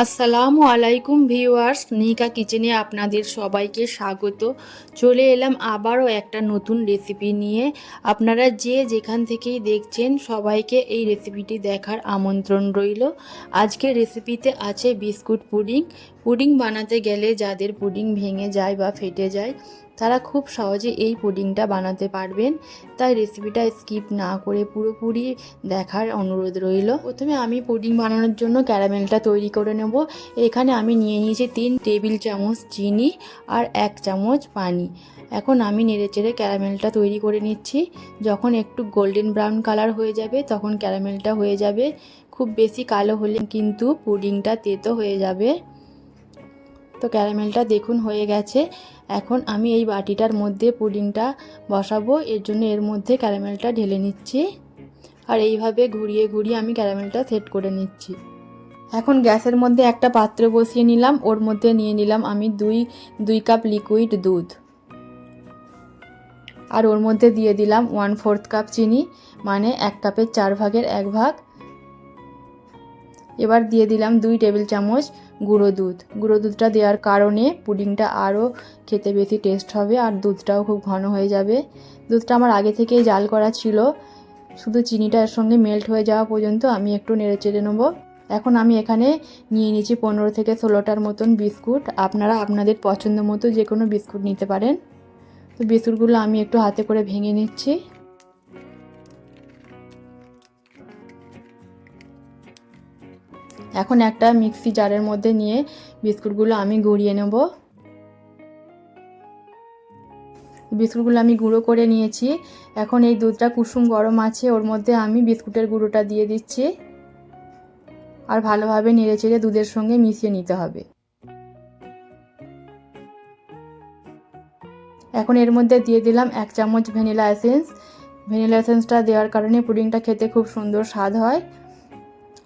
আসসালামু আলাইকুম ভিউয়ার্স, নিকা কিচেনে আপনাদের সবাইকে স্বাগত। চলে এলাম আবারও একটা নতুন রেসিপি নিয়ে। আপনারা যে যেখান থেকেই দেখছেন, সবাইকে এই রেসিপিটি দেখার আমন্ত্রণ রইল। আজকে রেসিপিতে আছে বিস্কুট পুডিং। পুডিং বানাতে গেলে যাদের পুডিং ভেঙে যায় বা ফেটে যায় তারা খুব সহজে এই পুডিংটা বানাতে পারবেন। তাই রেসিপিটা স্কিপ না করে পুরোপুরি দেখার অনুরোধ রইল। প্রথমে আমি পুডিং বানানোর জন্য ক্যারামেলটা তৈরি করে নেব। এখানে আমি নিয়ে নিয়েছি তিন টেবিল চামচ চিনি আর এক চামচ পানি। এখন আমি নেড়ে চেড়ে ক্যারামেলটা তৈরি করে নিচ্ছি। যখন একটু গোল্ডেন ব্রাউন কালার হয়ে যাবে, তখন ক্যারামেলটা হয়ে যাবে। খুব বেশি কালো হলে কিন্তু পুডিংটা তেতো হয়ে যাবে। তো ক্যারামেলটা দেখুন হয়ে গেছে। এখন আমি এই বাটিটার মধ্যে পুডিংটা বসাবো। এর জন্য এর মধ্যে ক্যারামেলটা ঢেলে নিচ্ছি। আর এইভাবে ঘুরিয়ে ঘুরিয়ে আমি ক্যারামেলটা সেট করে নিচ্ছি। এখন গ্যাসের মধ্যে একটা পাত্র বসিয়ে নিলাম। ওর মধ্যে নিয়ে নিলাম আমি দুই দুই কাপ লিকুইড দুধ। আর ওর মধ্যে দিয়ে দিলাম ওয়ান ফোর্থ কাপ চিনি মানে এক কাপের চার ভাগের এক ভাগ। এবার দিয়ে দিলাম দুই টেবিল চামচ গুঁড়ো দুধ। গুঁড়ো দুধটা দেওয়ার কারণে পুডিংটা আরও খেতে বেশি টেস্ট হবে আর দুধটাও খুব ঘন হয়ে যাবে। দুধটা আমার আগে থেকেই জাল করা ছিল। শুধু চিনিটা এর সঙ্গে মেল্ট হয়ে যাওয়া পর্যন্ত আমি একটু নেড়ে চেড়ে নেব। এখন আমি এখানে নিয়ে নিয়েছি পনেরো থেকে ষোলোটার মতন বিস্কুট। আপনারা আপনাদের পছন্দ মতো যে কোনো বিস্কুট নিতে পারেন। তো বিস্কুটগুলো আমি একটু হাতে করে ভেঙে নিচ্ছি। এখন একটা মিক্সি জারের মধ্যে নিয়ে বিস্কুটগুলো আমি গুঁড়িয়ে নেব। বিস্কুটগুলো আমি গুঁড়ো করে নিয়েছি। এখন এই দুধটা কুসুম গরম আছে, ওর মধ্যে আমি বিস্কুটের গুঁড়োটা দিয়ে দিচ্ছি। আর ভালোভাবে নেড়ে চেড়ে দুধের সঙ্গে মিশিয়ে নিতে হবে। এখন এর মধ্যে দিয়ে দিলাম এক চামচ ভ্যানিলা এসেন্স। ভ্যানিলা এসেন্সটা দেওয়ার কারণে পুডিংটা খেতে খুব সুন্দর স্বাদ হয়।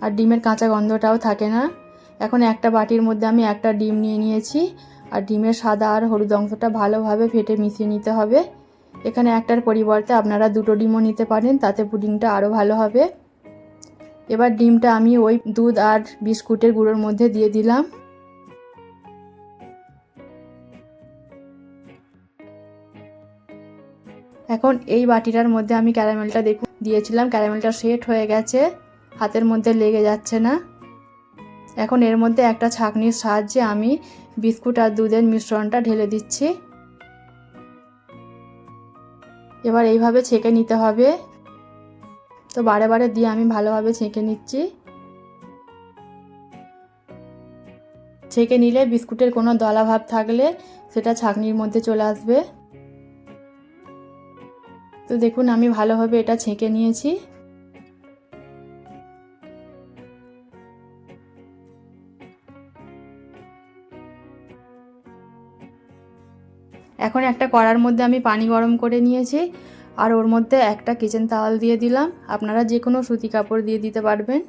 আর ডিমের কাঁচা গন্ধটাও থাকে না। এখন একটা বাটির মধ্যে আমি একটা ডিম নিয়ে নিয়েছি। আর ডিমের সাদা আর হলুদ অংশটা ভালোভাবে ফেটে মিশিয়ে নিতে হবে। এখানে একটার পরিবর্তে আপনারা দুটো ডিমও নিতে পারেন, তাতে পুডিংটা আরও ভালো হবে। এবার ডিমটা আমি ওই দুধ আর বিস্কুটের গুঁড়োর মধ্যে দিয়ে দিলাম। এখন এই বাটিটার মধ্যে আমি ক্যারামেলটা দেখুন, দিয়েছিলাম। ক্যারামেলটা সেট হয়ে গেছে। হাতের মধ্যে লেগে যাচ্ছে না। এখন এর মধ্যে একটা ছাঁকনির সাহায্যে আমি বিস্কুট আর দুধের মিশ্রণটা ঢেলে দিচ্ছি। এবার এইভাবে ছেঁকে নিতে হবে। তো বারে বারে দিয়ে আমি ভালোভাবে ছেঁকে নিচ্ছি। ছেঁকে নিলে বিস্কুটের কোনো দলা ভাব থাকলে সেটা ছাঁকনির মধ্যে চলে আসবে। তো দেখুন আমি ভালোভাবে এটা ছেঁকে নিয়েছি। এখন একটা কড়ার মধ্যে আমি পানি গরম করে নিয়েছি, আর ওর মধ্যে একটা কিচেন তাওয়াল দিয়ে দিলাম। আপনারা যে কোনো সুতি কাপড় দিয়ে দিতে পারবেন।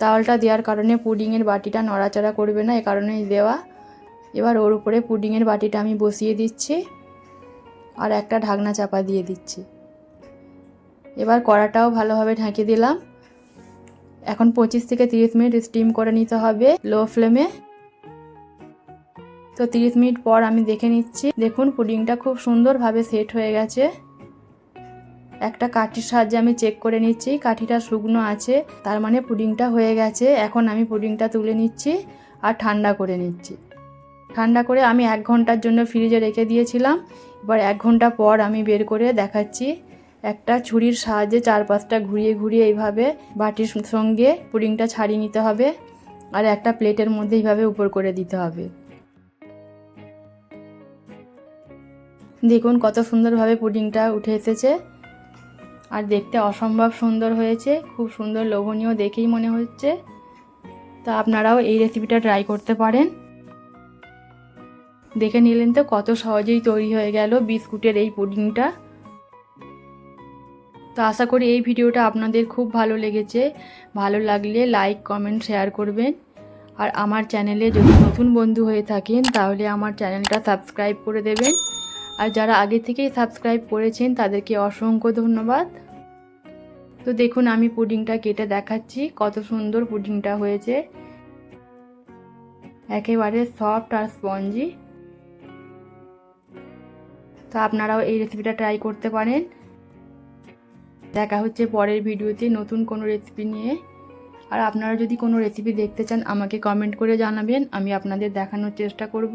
তাওয়ালটা দেওয়ার কারণে পুডিংয়ের বাটিটা নড়াচড়া করবে না, এ কারণেই দেওয়া। এবার ওর উপরে পুডিংয়ের বাটিটা আমি বসিয়ে দিচ্ছি, আর একটা ঢাকনা চাপা দিয়ে দিচ্ছি। এবার কড়াটাও ভালোভাবে ঢাকে দিলাম। এখন পঁচিশ থেকে তিরিশ মিনিট স্টিম করে নিতে হবে লো ফ্লেমে তো তিরিশ মিনিট পর আমি দেখে নিচ্ছি। দেখুন, পুডিংটা খুব সুন্দরভাবে সেট হয়ে গেছে। একটা কাঠির সাহায্যে আমি চেক করে নিচ্ছি, কাঠিটা শুকনো আছে, তার মানে পুডিংটা হয়ে গেছে। এখন আমি পুডিংটা তুলে নিচ্ছি আর ঠান্ডা করে নিচ্ছি। ঠান্ডা করে আমি এক ঘণ্টার জন্য ফ্রিজে রেখে দিয়েছিলাম। এবার এক ঘণ্টা পর আমি বের করে দেখাচ্ছি। একটা ছুরির সাহায্যে চার পাঁচটা ঘুরিয়ে ঘুরিয়ে এইভাবে বাটির সঙ্গে পুডিংটা ছাড়িয়ে নিতে হবে। আর একটা প্লেটের মধ্যে এইভাবে উপর করে দিতে হবে। দেখুন কত সুন্দরভাবে পুডিংটা উঠে এসেছে। আর দেখতে অসম্ভব সুন্দর হয়েছে, খুব সুন্দর লোভনীয় দেখেই মনে হচ্ছে। তা আপনারাও এই রেসিপিটা ট্রাই করতে পারেন। দেখে নিলেন তো কত সহজেই তৈরি হয়ে গেল বিস্কুটের এই পুডিংটা। তো আশা করি এই ভিডিওটা আপনাদের খুব ভালো লেগেছে। ভালো লাগলে লাইক কমেন্ট শেয়ার করবেন। আর আমার চ্যানেলে যদি নতুন বন্ধু হয়ে থাকেন, তাহলে আমার চ্যানেলটা সাবস্ক্রাইব করে দেবেন। আর যারা আগে থেকেই সাবস্ক্রাইব করেছেন, তাদেরকে অসংখ্য ধন্যবাদ। তো দেখুন, আমি পুডিংটা কেটে দেখাচ্ছি, কত সুন্দর পুডিংটা হয়েছে। একেবারে সফট আর স্পঞ্জি তো আপনারাও এই রেসিপিটা ট্রাই করতে পারেন। দেখা হচ্ছে পরের ভিডিওতে নতুন কোনো রেসিপি নিয়ে। আর আপনারা যদি কোনো রেসিপি দেখতে চান, আমাকে কমেন্ট করে জানাবেন, আমি আপনাদের দেখানোর চেষ্টা করব।